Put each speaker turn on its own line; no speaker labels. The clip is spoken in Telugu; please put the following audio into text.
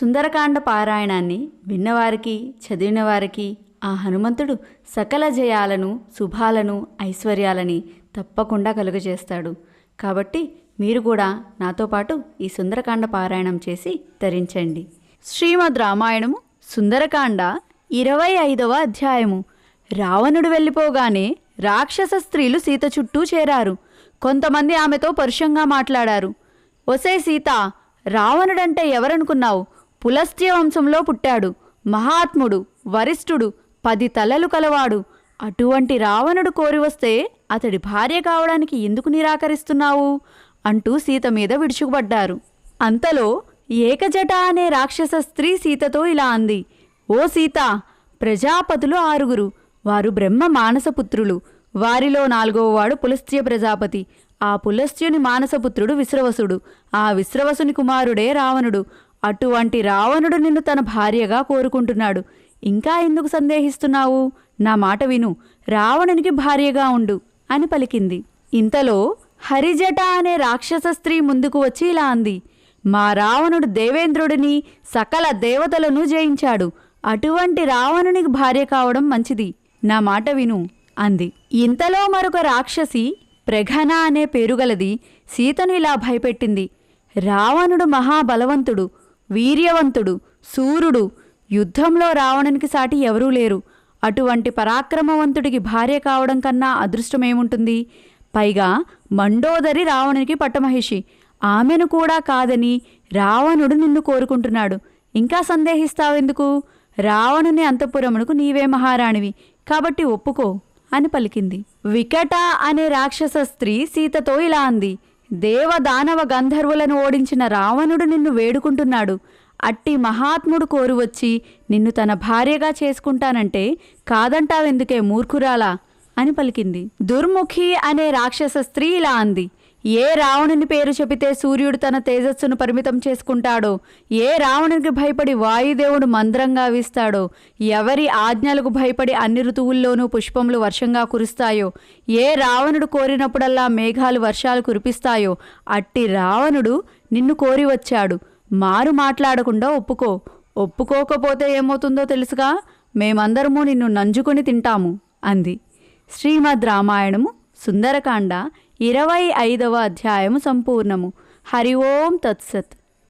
సుందరకాండ పారాయణాన్ని విన్నవారికి చదివిన వారికి ఆ హనుమంతుడు సకల జయాలను శుభాలను ఐశ్వర్యాలని తప్పకుండా కలుగజేస్తాడు. కాబట్టి మీరు కూడా నాతో పాటు ఈ సుందరకాండ పారాయణం చేసి ధరించండి శ్రీమద్ రామాయణము సుందరకాండ ఇరవై ఐదవ అధ్యాయము. రావణుడు వెళ్ళిపోగానే రాక్షస స్త్రీలు సీత చుట్టూ చేరారు. కొంతమంది ఆమెతో పరుషంగా మాట్లాడారు. ఒసే సీత రావణుడంటే ఎవరనుకున్నావు? పులస్త్య వంశంలో పుట్టాడు. మహాత్ముడు వరిష్ఠుడు పది తలలు కలవాడు. అటువంటి రావణుడు కోరి వస్తే అతడి భార్య కావడానికి ఎందుకు నిరాకరిస్తున్నావు? అంటూ సీత మీద విడుచుకుపడ్డారు అంతలో ఏకజట అనే రాక్షస స్త్రీ సీతతో ఇలా అంది. ఓ సీత ప్రజాపతులు ఆరుగురు. వారు బ్రహ్మ మానసపుత్రులు. వారిలో నాలుగోవాడు పులస్త్య ప్రజాపతి. ఆ పులస్త్యుని మానసపుత్రుడు విశ్రవసుడు. ఆ విశ్రవసుని కుమారుడే రావణుడు. అటువంటి రావణుడు నిన్ను తన భార్యగా కోరుకుంటున్నాడు. ఇంకా ఎందుకు సందేహిస్తున్నావు? నా మాట విను. రావణునికి భార్యగా ఉండు అని పలికింది. ఇంతలో హరిజట అనే రాక్షస స్త్రీ ముందుకు వచ్చి ఇలా అంది. మా రావణుడు దేవేంద్రుడిని సకల దేవతలను జయించాడు. అటువంటి రావణునికి భార్య కావడం మంచిది. నా మాట విను అంది. ఇంతలో మరొక రాక్షసి ప్రఘన అనే పేరుగలది సీతను ఇలా భయపెట్టింది. రావణుడు మహాబలవంతుడు. వీర్యవంతుడు సూర్యుడు యుద్ధంలో రావణునికి సాటి ఎవరూ లేరు. అటువంటి పరాక్రమవంతుడికి భార్య కావడం కన్నా అదృష్టమేముంటుంది? పైగా మండోదరి రావణునికి పట్టమహిషి. ఆమెను కూడా కాదని రావణుడు నిన్ను కోరుకుంటున్నాడు. ఇంకా సందేహిస్తావెందుకు? రావణుని అంతఃపురమునకు నీవే మహారాణివి. కాబట్టి ఒప్పుకో అని పలికింది. వికట అనే రాక్షస స్త్రీ సీతతో ఇలా అంది. దేవదానవ గంధర్వులను ఓడించిన రావణుడు నిన్ను వేడుకుంటున్నాడు. అట్టి మహాత్ముడు కోరువచ్చి నిన్ను తన భార్యగా చేసుకుంటానంటే కాదంటావెందుకే మూర్ఖురాలా? అని పలికింది. దుర్ముఖి అనే రాక్షస స్త్రీ ఇలా అంది. ఏ రావణుని పేరు చెబితే సూర్యుడు తన తేజస్సును పరిమితం చేసుకుంటాడో ఏ రావణునికి భయపడి వాయుదేవుడు మంద్రంగా వీస్తాడో ఎవరి ఆజ్ఞలకు భయపడి అన్ని ఋతువుల్లోనూ పుష్పములు వర్షంగా కురుస్తాయో ఏ రావణుడు కోరినప్పుడల్లా మేఘాలు వర్షాలు కురిపిస్తాయో అట్టి రావణుడు నిన్ను కోరి వచ్చాడు. మారు మాట్లాడకుండా ఒప్పుకో. ఒప్పుకోకపోతే ఏమవుతుందో తెలుసుగా? మేమందరము నిన్ను నంజుకొని తింటాము అంది. శ్రీమద్ రామాయణము సుందరకాండ ఇరవై ఐదవ అధ్యాయము సంపూర్ణము. హరి ఓం తత్సత్.